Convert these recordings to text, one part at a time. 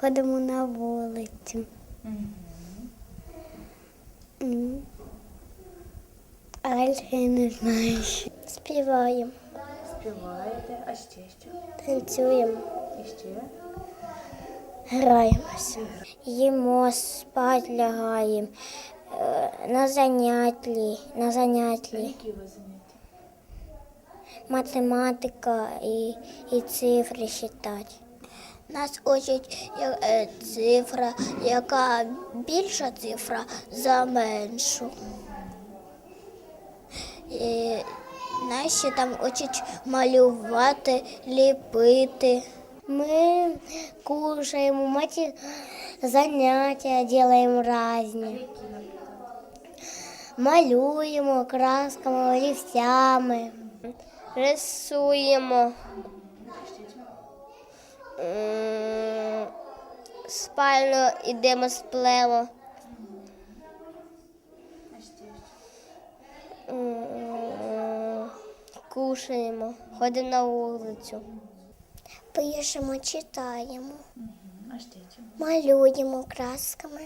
Ходимо на вулицю. М. А далі я не знаю. що. Співаємо, Співаєте, а ще що? танцюємо, І ще? граємося. Їмо, спать лягаємо. Е, На занятлі, на занятлі. Які у вас заняття? математика і, і цифри считати. Нас учать е, цифра, яка більша цифра за меншу. І ще там учать малювати, ліпити. Ми кушаємо, маті заняття робимо різні. Малюємо красками, олівцями, рисуємо. М, Спально йдемо з племо. А ще що? М, Кушаємо, ходимо на вулицю. Пишемо, читаємо, малюємо красками.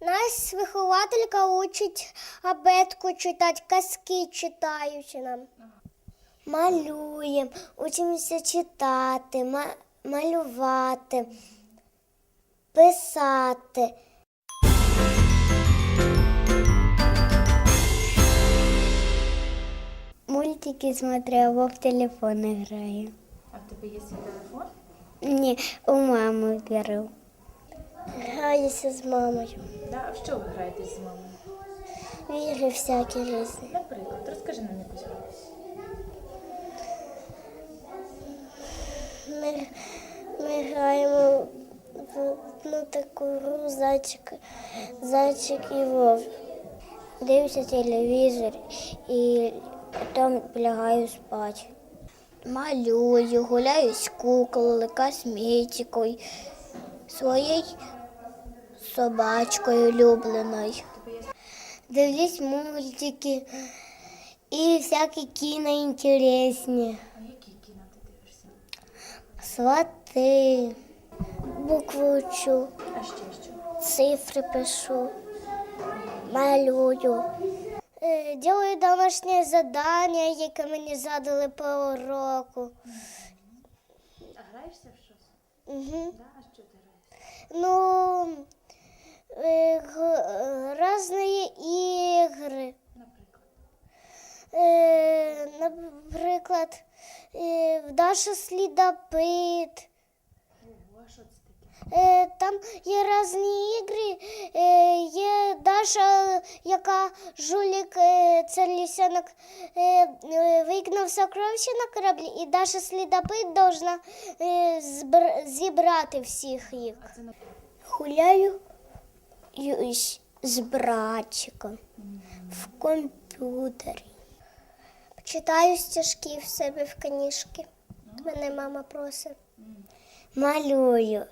Нас вихователька учить абетку читати, казки читаючи нам. Малюємо, учимося читати, малювати, писати. Мультики смотрю, або в телефон граю. А в тебе є свій телефон? Ні, у мами беру. Граюся з мамою. Да? А в що ви граєте з мамою? Ігри всякі різні. Граємо в ну, таку гру зайчик, зайчик і вовк. Дивлюся телевізор і потім лягаю спати. Малюю, гуляю з куклою, косметикою, своєю собачкою улюбленою. Дивлюсь мультики і всякі кіно інтересні. А які кіно ти дивишся? Свати, букву учу, цифри пишу, малюю. Е, Ділаю домашнє завдання, яке мені задали по уроку. А граєшся в щось? Угу. Да? А що ти граєш? Ну, е, г- різні ігри. Наприклад. Е, Наприклад, Даша слідопит. Ого, що це таке? Е, Там є різні ігри. Е, Є Даша, яка жулік, е, це лісянок, е, е, викинув на кораблі, і Даша слідопит должна е, збр- зібрати всіх їх. А це на Гуляю з братчиком в комп'ютері. Читаю стежки в себе в книжки. Мене мама просить. Малюю.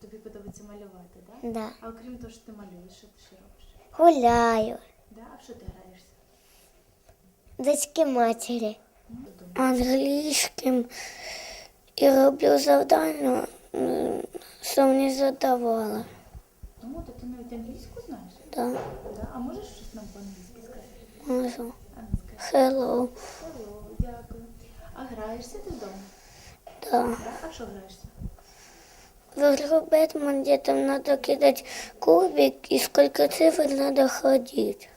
Тобі подобається малювати, да? Да. А окрім того, що ти малюєш, що ти ще робиш? Гуляю. Да? А в що ти граєшся? Дочки матері. Англійським і роблю завдання, що мені задавала. Тому то ти навіть англійську знаєш? Да, Да? А можеш щось нам по-англійськи сказати? можу. А ну скажи. Hello. Hello, дякую. А граєшся ти вдома? Да. А що граєшся? В игру Бэтмен, где там надо кидать кубик и сколько цифр надо ходить.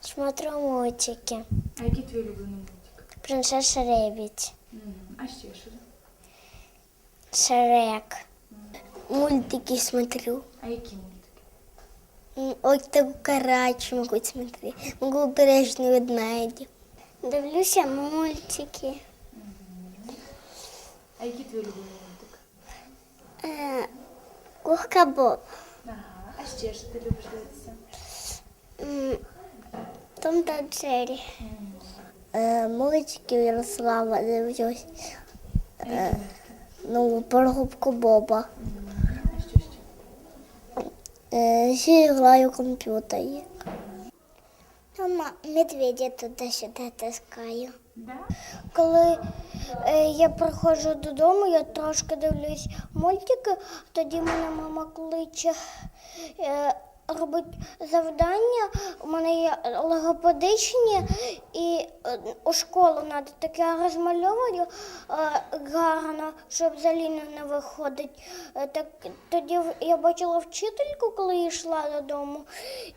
Смотрю мультики. А який твій улюблений мультик? Принцесса Ребедь. Мгм. А ще що? Шрек. Мультики смотрю. А які мультики? М, Ось таку карачу могу смотреть. Могу бережні ведмеді. Дивлюся мультики. А який твій улюблений мультик? Е, Курка Боб. Ага. А ще що ти любиш дивитися? М, Том та Джері. Е, Мультики Ярослава дивлюсь. А які мультики? Ну, про губку Боба. А що ще? Е, Ще граю в комп'ютері. Мама медведя туди-сюди таскаю. Коли е, я приходжу додому, я трошки дивлюсь мультики, тоді мене мама кличе е, робить завдання. У мене є логопедичні, і е, у школу треба таке розмальовую е, гарно, щоб з Аліни не виходить. Е, так, тоді я бачила вчительку, коли йшла додому,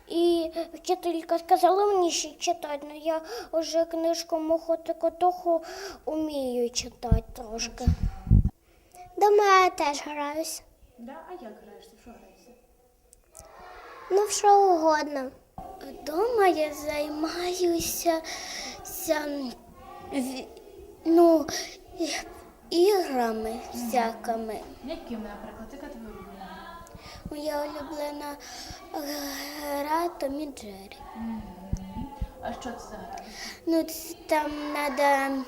і вчителька сказала мені ще читати, але я вже книжку Мохоти Котоху вмію читати трошки. Дома я теж граюсь. Да? А як граєшся? В Що граєшся? Ну, що угодно. Дома я займаюся ну, іграми всякими. Якими, наприклад, яка тебе улюблена? Моя улюблена гра Том і Джері. А що це за гра? Ну, там треба.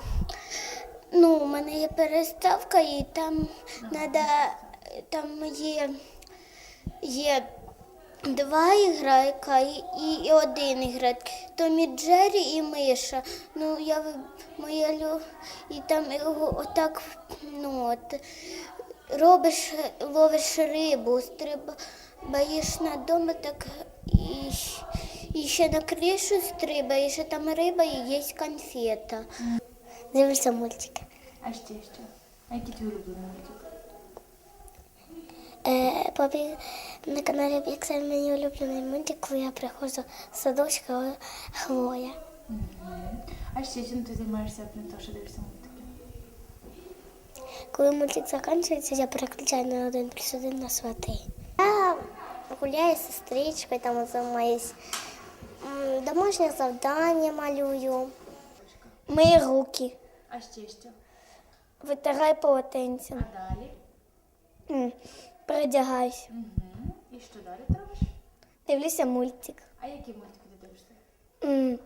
Ну, у мене є переставка, і там треба. Там є, є два іграйка і, один ігрок. Томі Джері і Миша. Ну, я моя лю... і там його отак, ну от. Робиш, ловиш рибу, стрибаєш на дому, так і, і ще на кришу стрибаєш, і там риба і є конфета. Дивишся мультики. А ще що? А який твій улюблений мультик? Е, папі на каналі Піксель мені улюблений мультик, коли я приходжу з садочка. Мгм. А ще чим ти займаєшся, крім того, що дивишся мультики? Коли мультик закінчується, я переключаю на один плюс один на свати. Я гуляю з сестричкою, там займаюсь домашнє завдання малюю. Мої руки. А ще що? Витирай полотенцем. А далі? М, Передягаюсь. Угу. І що далі ти робиш? Дивлюся мультик. А які мультики ти дивишся? М,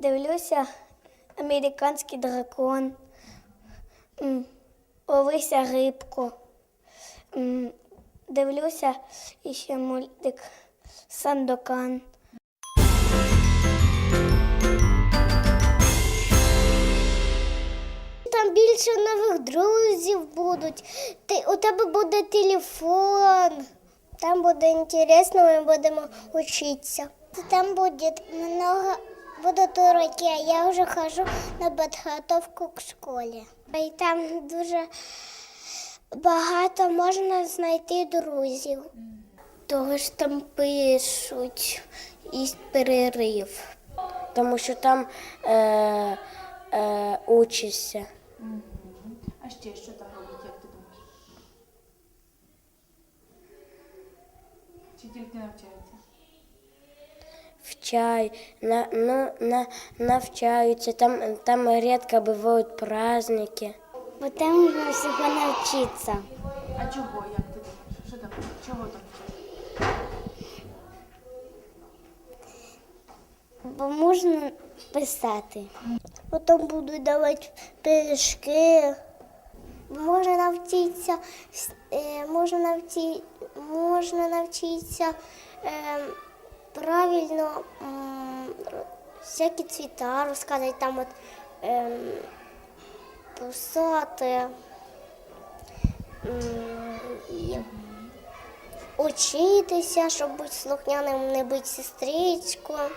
Дивлюся американський дракон. М, Ловися рибку. М, Дивлюся іще мультик Сандокан. Більше нових друзів будуть. Ти, у тебе буде телефон. Там буде інтересно, ми будемо вчитися. Там буде много, будуть уроки, а я вже хожу на підготовку к школі. І там дуже багато можна знайти друзів. Того ж там пишуть і перерив. тому що там е, е, учишся. А ще що там роблять, як ти думаєш? Чи тільки навчаються? Вчай, на, ну, на, навчаються, там, там рідко бувають праздники. Бо там можна всього навчитися. А чого, як ти думаєш? Що там? Чого там вчать? Бо можна писати. Потім будуть давати пиріжки. Можна навчитися, е, можна навчи, можна навчитися е, правильно всякі цвіта розказати, там от е, писати. Учитися, щоб бути слухняним, не бути сестричкою.